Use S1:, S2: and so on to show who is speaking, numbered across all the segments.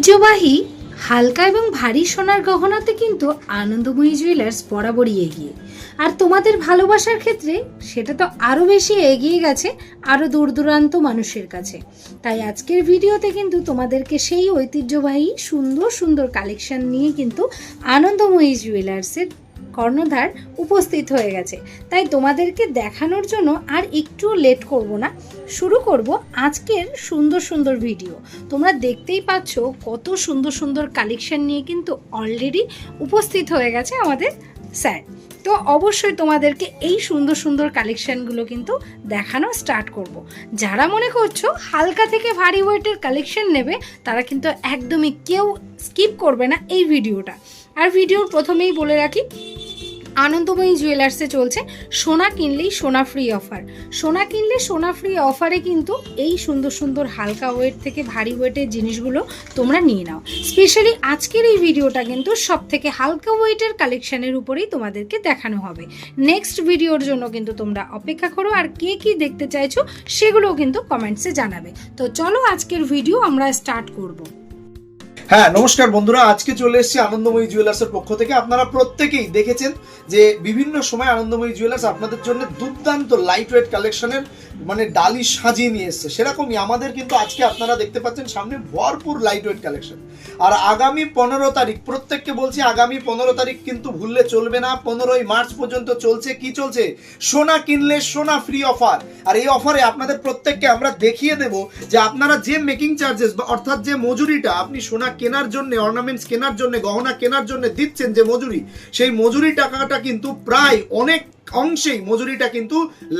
S1: ঐতিহ্যবাহী, হালকা এবং ভারী সোনার গহনাতে কিন্তু আনন্দময়ী জুয়েলার্স বরাবরই এগিয়ে। আর তোমাদের ভালোবাসার ক্ষেত্রে সেটা তো আরও বেশি এগিয়ে গেছে আরও দূর দূরান্ত মানুষের কাছে। তাই আজকের ভিডিওতে কিন্তু তোমাদেরকে সেই ঐতিহ্যবাহী সুন্দর সুন্দর কালেকশন নিয়ে কিন্তু আনন্দময়ী জুয়েলার্সের কর্ণধার উপস্থিত হয়ে গেছে। তাই তোমাদেরকে দেখানোর জন্য আর একটু লেট করব না। শুরু করব আজকের সুন্দর সুন্দর ভিডিও তোমরা দেখতেই পাচ্ছ কত সুন্দর সুন্দর কালেকশন নিয়ে কিন্তু অলরেডি উপস্থিত হয়ে গেছে আমাদের স্যার তো অবশ্যই তোমাদেরকে এই সুন্দর সুন্দর কালেকশানগুলো কিন্তু দেখানো স্টার্ট করব। যারা মনে করছ হালকা থেকে ভারী ওয়েটের কালেকশন নেবে, তারা কিন্তু একদমই কেউ স্কিপ করবে না এই ভিডিওটা আর ভিডিওর প্রথমেই বলে রাখি আনন্দময়ী জুয়েলার্সে চলছে সোনা কিনলেই সোনা ফ্রি অফার সোনা কিনলে সোনা ফ্রি অফারে কিন্তু এই সুন্দর সুন্দর হালকা ওয়েট থেকে ভারী ওয়েটের জিনিসগুলো তোমরা নিয়ে নাও। স্পেশালি আজকের এই ভিডিওটা কিন্তু সব থেকে হালকা ওয়েটের কালেকশানের উপরেই তোমাদেরকে দেখানো হবে। নেক্সট ভিডিওর জন্য কিন্তু তোমরা অপেক্ষা করো আর কে কি দেখতে চাইছো সেগুলোও কিন্তু কমেন্টসে জানাবে। তো চলো আজকের ভিডিও আমরা স্টার্ট করব।
S2: হ্যাঁ নমস্কার বন্ধুরা, আজকে চলে এসেছি আনন্দময়ী জুয়েলার্সের পক্ষ থেকে। আপনারা প্রত্যেকেই দেখেছেন যে বিভিন্ন সময় আনন্দময়ী জুয়েলার্স আপনাদের জন্য দুর্দান্ত লাইট ওয়েট কালেকশনের মানে ডালি সাজিয়ে নিয়ে এসছে। সেরকমই আমাদের কিন্তু আজকে আপনারা দেখতে পাচ্ছেন সামনে ভরপুর লাইট ওয়েট কালেকশন আর আগামী পনেরো তারিখ, প্রত্যেককে বলছি আগামী পনেরো তারিখ কিন্তু ভুললে চলবে না। পনেরোই মার্চ পর্যন্ত চলছে। কি চলছে? সোনা কিনলে সোনা ফ্রি অফার আর এই অফারে আপনাদের প্রত্যেককে আমরা দেখিয়ে দেব যে আপনারা যে মেকিং চার্জেস বা অর্থাৎ যে মজুরিটা আপনি সোনা কেনার জন্য অর্নামেন্টস কেনার জন্য, গহনা কেনার জন্য দিচ্ছেন যে মজুরি, সেই মজুরি টাকাটা কিন্তু প্রায় অনেক অংশেই মজুরিটা কিন্তু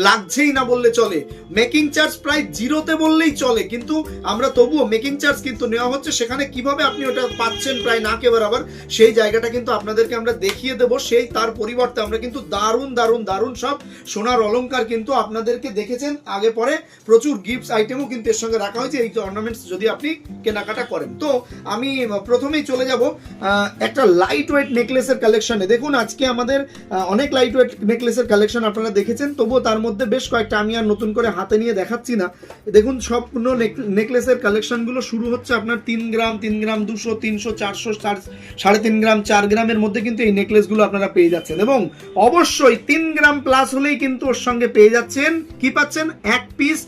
S2: লাগছেই না বললে চলে। মেকিং চার্জ প্রায় জিরোতে বললেই চলে, কিন্তু আমরা তবুও মেকিং চার্জ কিন্তু নেওয়া হচ্ছে। সেখানে কীভাবে আপনি ওটা পাচ্ছেন প্রায় না কে বরাবর সেই জায়গাটা কিন্তু আপনাদেরকে আমরা দেখিয়ে দেব। সেই তার পরিবর্তে আমরা কিন্তু দারুণ দারুণ দারুণ সব সোনার অলংকার কিন্তু আপনাদেরকে দেখেছেন। আগে পরে প্রচুর গিফটস আইটেমও কিন্তু এর সঙ্গে রাখা হয়েছে। এই অর্নামেন্টস যদি আপনি কেনাকাটা করেন। তো আমি প্রথমেই চলে যাব একটা লাইট ওয়েট নেকলেসের কালেকশনে দেখুন, আজকে আমাদের অনেক লাইট ওয়েট নেকলেসের কালেকশন আপনারা দেখেছেন, তবুও তার মধ্যে বেশ কয়েকটা আমি আর নতুন করে হাতে নিয়ে দেখাচ্ছি না। দেখুন সম্পূর্ণ নেকলেসের কালেকশনগুলো শুরু হচ্ছে আপনার তিন গ্রাম তিন গ্রাম দুশো, তিনশো, চারশো সাড়ে তিন গ্রাম, চার গ্রামের মধ্যে কিন্তু এই নেকলেসগুলো আপনারা পেয়ে যাচ্ছেন। এবং অবশ্যই তিন গ্রাম প্লাস হলেই কিন্তু ওর সঙ্গে পেয়ে যাচ্ছেন, কি পাচ্ছেন? এক পিস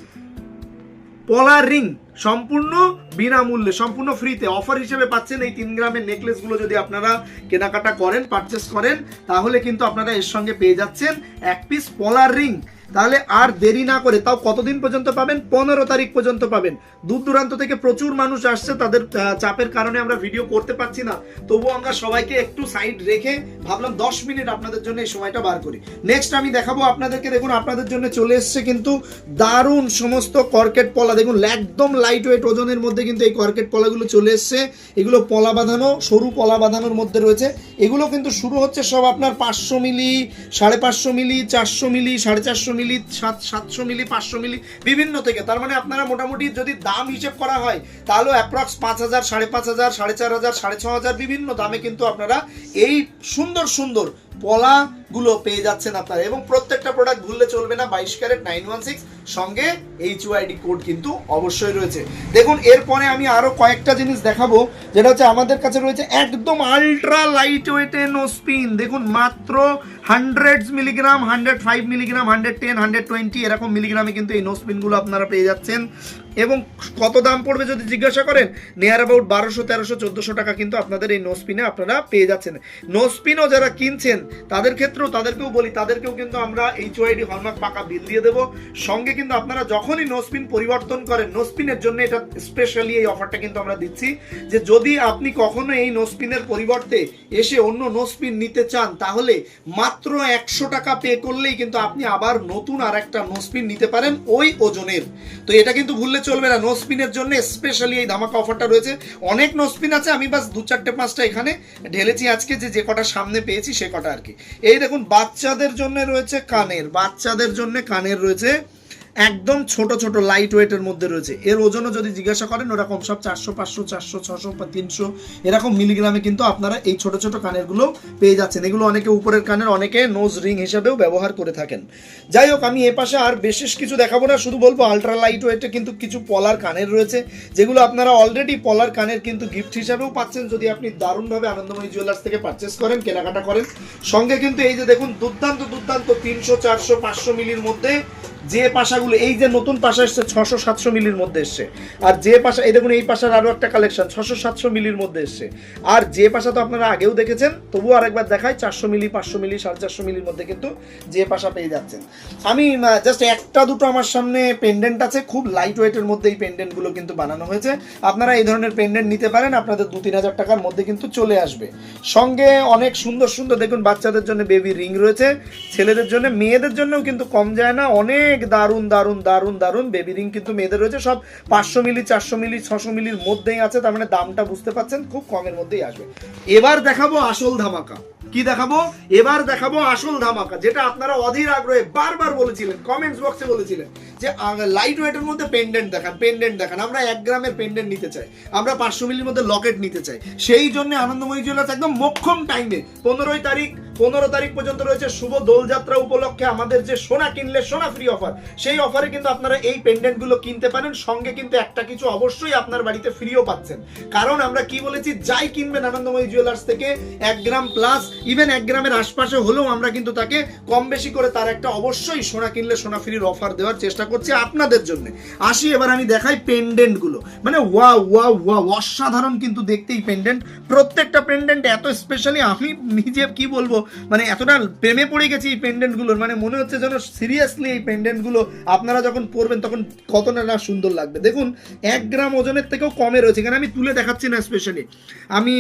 S2: পলার রিং সম্পূর্ণ বিনামূল্যে, সম্পূর্ণ ফ্রিতে অফার হিসেবে পাচ্ছেন এই তিন গ্রামের নেকলেসগুলো যদি আপনারা কেনাকাটা করেন পারচেস করেন, তাহলে কিন্তু আপনারা এর সঙ্গে পেয়ে যাচ্ছেন এক পিস পলার রিং তাহলে আর দেরি না করে তাও কতদিন পর্যন্ত পাবেন? পনেরো তারিখ পর্যন্ত পাবেন। দূর দূরান্ত থেকে প্রচুর মানুষ আসছে, তাদের চাপের কারণে আমরা ভিডিও করতে পারছি না। তবুও আমরা সবাইকে একটু সাইড রেখে ভাবলাম দশ মিনিট আপনাদের জন্য এই সময়টা বার করি। নেক্সট আমি দেখাবো আপনাদেরকে, দেখুন, আপনাদের জন্য চলে এসছে কিন্তু দারুণ সমস্ত কর্কেট পলা। দেখুন, একদম লাইট ওয়েট ওজনের মধ্যে কিন্তু এই কর্কেট পলাগুলো চলে এসছে। এগুলো পলা বাঁধানো, সরু পলা বাঁধানোর মধ্যে রয়েছে। এগুলো কিন্তু শুরু হচ্ছে সব আপনার পাঁচশো মিলি, সাড়ে পাঁচশো মিলি, চারশো মিলি, সাড়ে চারশো মিলি, সাত, সাতশো মিলি, পাঁচশো মিলি, বিভিন্ন থেকে। তার মানে আপনারা মোটামুটি যদি দাম হিসেব করা হয় তাহলেও অ্যাপ্রক্স পাঁচ হাজার, সাড়ে পাঁচ হাজার, সাড়ে চার হাজার, সাড়ে ছ হাজার, বিভিন্ন দামে কিন্তু আপনারা এই সুন্দর সুন্দর পলাগুলো পেয়ে যাচ্ছেন আপনারা। এবং প্রত্যেকটা প্রোডাক্ট ভুললে চলবে না, বাইশ ক্যারেট নাইন ওয়ান সিক্স সঙ্গে এইচ ওআইডি কোড কিন্তু অবশ্যই রয়েছে। দেখুন, এরপরে আমি আরও কয়েকটা জিনিস দেখাবো, যেটা হচ্ছে আমাদের কাছে রয়েছে একদম আলট্রা লাইট ওয়েটে নো স্পিন দেখুন, মাত্র hundred milligram hundred five milligram hundred ten hundred twenty এরকম মিলিগ্রামে কিন্তু এই নো স্পিনগুলো আপনারা পেয়ে যাচ্ছেন। এবং কত দাম পড়বে যদি জিজ্ঞাসা করেন নিয়ার অ্যাবাউট বারোশো, তেরোশো, চোদ্দোশো টাকা কিন্তু আপনাদের এই নো স্পিনে আপনারা পেয়ে যাচ্ছেন। নো স্পিনও যারা কিনছেন, তাদের ক্ষেত্রেও তাদেরকেও বলি, তাদেরকেও কিন্তু আমরা এইচ ওআইডি হলমার্ক পাকা বিল দিয়ে দেবো। সঙ্গে কিন্তু আপনারা যখনই নো স্পিন পরিবর্তন করেন নো স্পিনের জন্য এটা স্পেশালি এই অফারটা কিন্তু আমরা দিচ্ছি যে যদি আপনি কখনো এই নো স্পিনের পরিবর্তে এসে অন্য নো স্পিন নিতে চান, তাহলে মাত্র একশো টাকা পে করলেই কিন্তু আপনি আবার নতুন আর একটা নো স্পিন নিতে পারেন ওই ওজনের। তো এটা কিন্তু ভুললে চলবে না নো স্পিনের জন্য স্পেশালি এই ধামাকা অফারটা রয়েছে। অনেক নো স্পিন আছে, আমি বাস দু চারটে পাঁচটা এখানে ঢেলেছি আজকে যে যে কটা সামনে পেয়েছি সে কটা আর কি। এই দেখুন বাচ্চাদের জন্য রয়েছে কানের বাচ্চাদের জন্য কানের রয়েছে একদম ছোট ছোট লাইট ওয়েটের মধ্যে রয়েছে। এর ওজনও যদি জিজ্ঞাসা করেন, ওরকম সব চারশো, পাঁচশো, চারশো, ছশো বা তিনশো, এরকম মিলিগ্রামে কিন্তু আপনারা এই ছোট ছোট কানেরগুলো পেয়ে যাচ্ছেন। এগুলো অনেকে উপরের কানের, অনেকে নোজ রিং হিসেবেও ব্যবহার করে থাকেন। যাই হোক, আমি এ পাশে আর বিশেষ কিছু দেখাবো না, শুধু বলব আলট্রা লাইট ওয়েটে কিন্তু কিছু পলার কানের রয়েছে, যেগুলো আপনারা অলরেডি পলার কানের কিন্তু গিফট হিসাবেও পাচ্ছেন। যদি আপনি দারুণভাবে আনন্দময়ী জুয়েলার্স থেকে পারচেস করেন, কেনাকাটা করেন, সঙ্গে কিন্তু এই যে দেখুন, দুর্দান্ত দুর্দান্ত তিনশো, চারশো, পাঁচশো মিলির মধ্যে যে পাশাগুলো, এই যে নতুন পাশা এসছে ছশো সাতশো মিলির মধ্যে এসছে। আর যে পাশা, এই দেখুন, এই পাশার আরও একটা কালেকশন ছশো সাতশো মিলির মধ্যে এসছে। আর যে পাশা তো আপনারা আগেও দেখেছেন, তবুও আরেকবার দেখায় চারশো মিলি, পাঁচশো মিলি, সাড়ে চারশো মিলির মধ্যে কিন্তু যে পাশা পেয়ে যাচ্ছেন। আমি জাস্ট একটা দুটো আমার সামনে পেন্ডেন্ট আছে, খুব লাইট ওয়েটের মধ্যে এই পেন্ডেন্টগুলো কিন্তু বানানো হয়েছে। আপনারা এই ধরনের পেন্ডেন্ট নিতে পারেন, আপনাদের দু তিন হাজার টাকার মধ্যে কিন্তু চলে আসবে। সঙ্গে অনেক সুন্দর সুন্দর, দেখুন, বাচ্চাদের জন্য বেবি রিং রয়েছে, ছেলেদের জন্য, মেয়েদের জন্যও কিন্তু কম যায় না, অনেক দারুণ দারুণ দারুণ দারুণ বেবি রিং কিন্তু মেয়েদের রয়েছে। সব পাঁচশো মিলি, চারশো মিলি, ছশো মিলির মধ্যেই আছে, তার মানে দামটা বুঝতে পাচ্ছেন, খুব কমের মধ্যেই আসবে। এবার দেখাবো আসল ধামাকা। কি দেখাবো? এবার দেখাবো আসল ধামাকা, যেটা আপনারা অধীর আগ্রহে বারবার বলেছিলেন কমেন্টস বক্সে বলেছিলেন, যে লাইট ওয়েটের মধ্যে পেন্ডেন্ট দেখান পেন্ডেন্ট দেখান। আমরা এক গ্রামের পেন্ডেন্ট নিতে চাই, আমরা পাঁচশো মিলির মধ্যে লকেট নিতে চাই। সেই জন্য আনন্দময়ী জুয়েলার্স একদম মক্ষম টাইমে পনেরোই তারিখ পনেরো তারিখ পর্যন্ত রয়েছে শুভ দোলযাত্রা উপলক্ষে আমাদের যে সোনা কিনলে সোনা ফ্রি অফার সেই অফারে কিন্তু আপনারা এই পেন্ডেন্টগুলো কিনতে পারেন। সঙ্গে কিন্তু একটা কিছু অবশ্যই আপনার বাড়িতে ফ্রিও পাচ্ছেন। কারণ আমরা কি বলেছি, যাই কিনবেন আনন্দময়ী জুয়েলার্স থেকে, এক গ্রাম প্লাস ইভেন এক গ্রামের আশপাশে হলেও আমরা কিন্তু তাকে কম বেশি করে তার একটা অবশ্যই সোনা কিনলে সোনা ফ্রির অফার দেওয়ার চেষ্টা করছি আপনাদের জন্য। আসি, এবার আমি দেখাই পেন্ডেন্টগুলো। মানে ওয়া ওয়া ওয়া অসাধারণ কিন্তু দেখতেই পেন্ডেন্ট প্রত্যেকটা পেন্ডেন্ট এত স্পেশালি আমি নিজে কি বলব মানে এতটা প্রেমে পড়ে গেছি এই পেন্ডেন্টগুলোর। মানে মনে হচ্ছে যেন সিরিয়াসলি এই পেন্ডেন্টগুলো আপনারা যখন পরবেন তখন কতটা না সুন্দর লাগবে। দেখুন, এক গ্রাম ওজনের থেকেও কমে রয়েছে। এখানে আমি তুলে দেখাচ্ছি না স্পেশালি আমি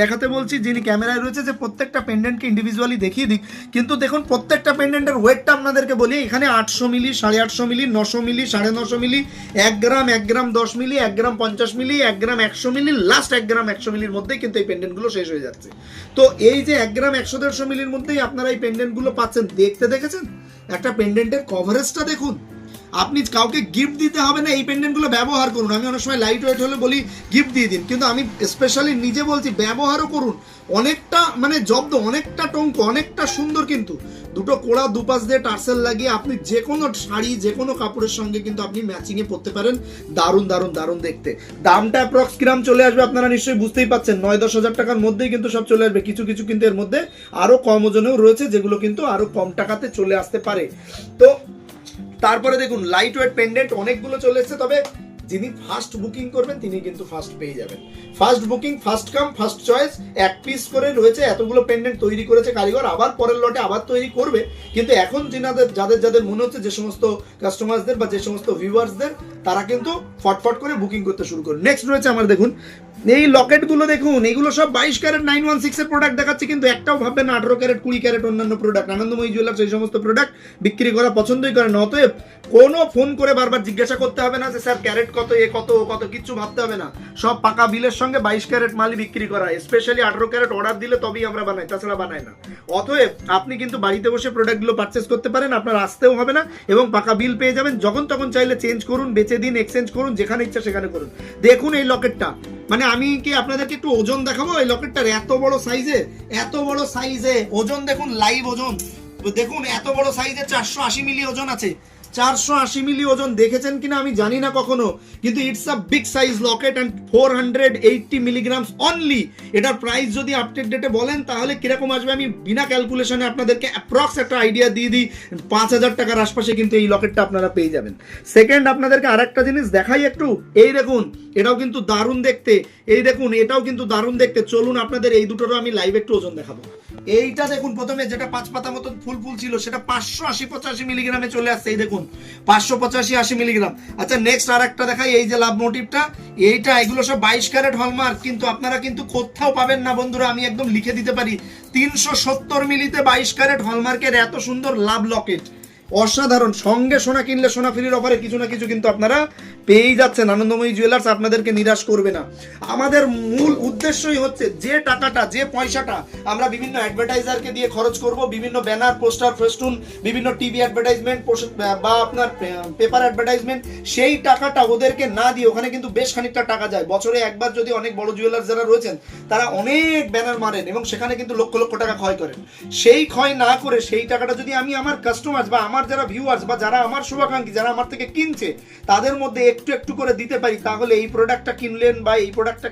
S2: দেখাতে বলছি যিনি ক্যামেরায় রয়েছে যে প্রত্যেকটা পেন্ডেন্টকে ইন্ডিভিজুয়ালি দেখিয়ে দিক। কিন্তু দেখুন, প্রত্যেকটা পেন্ডেন্টের ওয়েটটা আপনাদেরকে বলি, এখানে আটশো মিলি, সাড়ে আটশো মিলি, নশো মিলি, সাড়ে নশো মিলি, এক গ্রাম এক গ্রাম দশ মিলি, এক গ্রাম পঞ্চাশ মিলি, এক গ্রাম একশো মিলি লাস্ট এক গ্রাম একশো মিলির মধ্যেই কিন্তু এই পেন্ডেন্টগুলো শেষ হয়ে যাচ্ছে। তো এই যে এক গ্রাম একশো দেড়শো মিলির মধ্যেই আপনারা এই পেন্ডেন্টগুলো পাচ্ছেন। দেখতে দেখেছেন? একটা পেন্ডেন্টের কভারেজটা দেখুন। আপনি কাউকে গিফট দিতে হবে না, এই পেন্ডেন্টগুলো ব্যবহার করুন। আমি অনেক সময় লাইট ওয়েট হলে বলি গিফট দিয়ে দিন। কিন্তু আমি স্পেশালি নিজে বলছি, ব্যবহারও করুন। অনেকটা মানে জব্দ, অনেকটা টঙ্ক, অনেকটা সুন্দর কিন্তু। দুটো কোড়া দুপাশ দিয়ে টার্সেল লাগিয়ে আপনি যে কোনো শাড়ি যে কোনো কাপড়ের সঙ্গে কিন্তু আপনি ম্যাচিংয়ে পরতে পারেন। দারুণ দারুণ দারুণ দেখতে। দামটা অ্যাপ্রক্স কিরাম চলে আসবে আপনারা নিশ্চয়ই বুঝতেই পাচ্ছেন। নয়, দশ হাজার টাকার মধ্যেই কিন্তু সব চলে আসবে। কিছু কিছু কিন্তু এর মধ্যে আরও কম ওজনেও রয়েছে, যেগুলো কিন্তু আরও কম টাকাতে চলে আসতে পারে। তো তারপরে দেখুন লাইট ওয়েট পেন্ডেন্ট অনেকগুলো চলে এসছে, তবে যিনি ফার্স্ট বুকিং করবেন, তিনি কিন্তু ফার্স্ট পেয়ে যাবেন। First booking first come first choice এক পিস করে রয়েছে, এতগুলো পেন্ডেন্ট তৈরি করেছে কারিগর, আবার পরের লটে আবার তৈরি করবে। কিন্তু এখন যিনাদের, যাদের যাদের মনে হচ্ছে যে সমস্ত কাস্টমার্সদের বা যে সমস্ত ভিউয়ার্সদের তারা কিন্তু ফটফট করে বুকিং করতে শুরু করুন নেক্সট রয়েছে আমার দেখুন, এই লকেটগুলো দেখুন, এগুলো সব বাইশ ক্যারেট নাইন ওয়ান সিক্সের প্রোডাক্ট দেখাচ্ছে, কিন্তু একটাও ভাববেন আঠারো ক্যারেট, কুড়ি ক্যারেট অন্যান্য প্রোডাক্ট আনন্দময়ী জুয়েলার্স এই সমস্ত প্রোডাক্ট বিক্রি করা পছন্দই করে না। অতএব কোনো ফোন করে বারবার জিজ্ঞাসা করতে হবে না যে, স্যার, ক্যারেট কত, এ কত, ও কত? কিচ্ছু ভাবতে হবে না। সব পাকা বিলের সঙ্গে বাইশ ক্যারেট মালই বিক্রি করা। স্পেশালি আঠারো ক্যারেট অর্ডার দিলে তবেই আমরা বানাই, তাছাড়া বানাই না। অতএব আপনি কিন্তু বাড়িতে বসে প্রোডাক্টগুলো পারচেস করতে পারেন, আপনার আসতেও হবে না, এবং পাকা বিল পেয়ে যাবেন, যখন তখন চাইলে চেঞ্জ করুন, বেচে দিন এক্সচেঞ্জ করুন, যেখানে ইচ্ছা সেখানে করুন। দেখুন এই লকেটটা মানে আমি কি আপনাদেরকে একটু ওজন দেখাবো? এই লকেটটার এত বড় সাইজে এত বড় সাইজে ওজন দেখুন লাইভ ওজন। দেখুন, এত বড় সাইজে চারশো আশি মিলি ওজন আছে। চারশো আশি মিলি ওজন দেখেছেন কিনা আমি জানি না কখনো, কিন্তু it's a big size locket and four hundred eighty milligrams only এটার প্রাইস যদি আপডেট ডেটে বলেন, তাহলে কীরকম আসবে? আমি বিনা ক্যালকুলেশনে আপনাদেরকে অ্যাপ্রক্স একটা আইডিয়া দিয়ে দিই, পাঁচ হাজার টাকার আশপাশে কিন্তু এই লকেটটা আপনারা পেয়ে যাবেন। সেকেন্ড আপনাদেরকে আরেকটা জিনিস দেখাই একটু, এই দেখুন, এটাও কিন্তু দারুণ দেখতে, এই দেখুন, এটাও কিন্তু দারুণ দেখতে। চলুন আপনাদের এই দুটোরও আমি লাইভ একটু ওজন দেখাবো। এইটা দেখুন, প্রথমে যেটা পাঁচ পাতা মতন ফুল ফুল ছিল সেটা পাঁচশো আশি পঁচাশি মিলিগ্রামে চলে আসছে, এই দেখুন। পাঁচশো পঁচাশি আশি মিলিগ্রাম। আচ্ছা নেক্সট আর একটা দেখাই, এই যে লাভ মোটিভটা এইটা, এগুলো সব বাইশ ক্যারেট হলমার্ক কিন্তু আপনারা কিন্তু কোথাও পাবেন না বন্ধুরা, আমি একদম লিখে দিতে পারি। তিনশো সত্তর মিলিতে বাইশ ক্যারেট হলমার্কের এত সুন্দর লাভ লকেট অসাধারণ। সঙ্গে সোনা কিনলে সোনা ফ্রির অফারে কিছু না কিছু কিন্তু আপনারা পেয়েই যাচ্ছেন। আনন্দময়ী জুয়েলার্স আপনাদেরকে নিরাশ করবে না। আমাদের মূল উদ্দেশ্যই হচ্ছে যে টাকাটা, যে পয়সাটা আমরা বিভিন্ন অ্যাডভার্টাইজারকে দিয়ে খরচ করব, বিভিন্ন ব্যানার পোস্টার ফেস্টুন বিভিন্ন টিভি অ্যাডভার্টাইজমেন্ট বা আপনার পেপার অ্যাডভার্টাইজমেন্ট সেই টাকাটা ওদেরকে না দিয়ে ওখানে কিন্তু বেশ খানিকটা টাকা যায়। বছরে একবার যদি অনেক বড় জুয়েলার্স যারা রয়েছেন, তারা অনেক ব্যানার মারেন এবং সেখানে কিন্তু লক্ষ লক্ষ টাকা ক্ষয় করেন। সেই ক্ষয় না করে সেই টাকাটা যদি আমি আমার কাস্টমার বা আমার যারা ভিউয়ার্স বা যারা আমার শুভাকাঙ্ক্ষী, যারা আমার থেকে কিনছে, তাদের মধ্যে একটু একটু করে দিতে পারি, তাহলে এই প্রোডাক্টটা কিনলেন বা এই প্রোডাক্টটা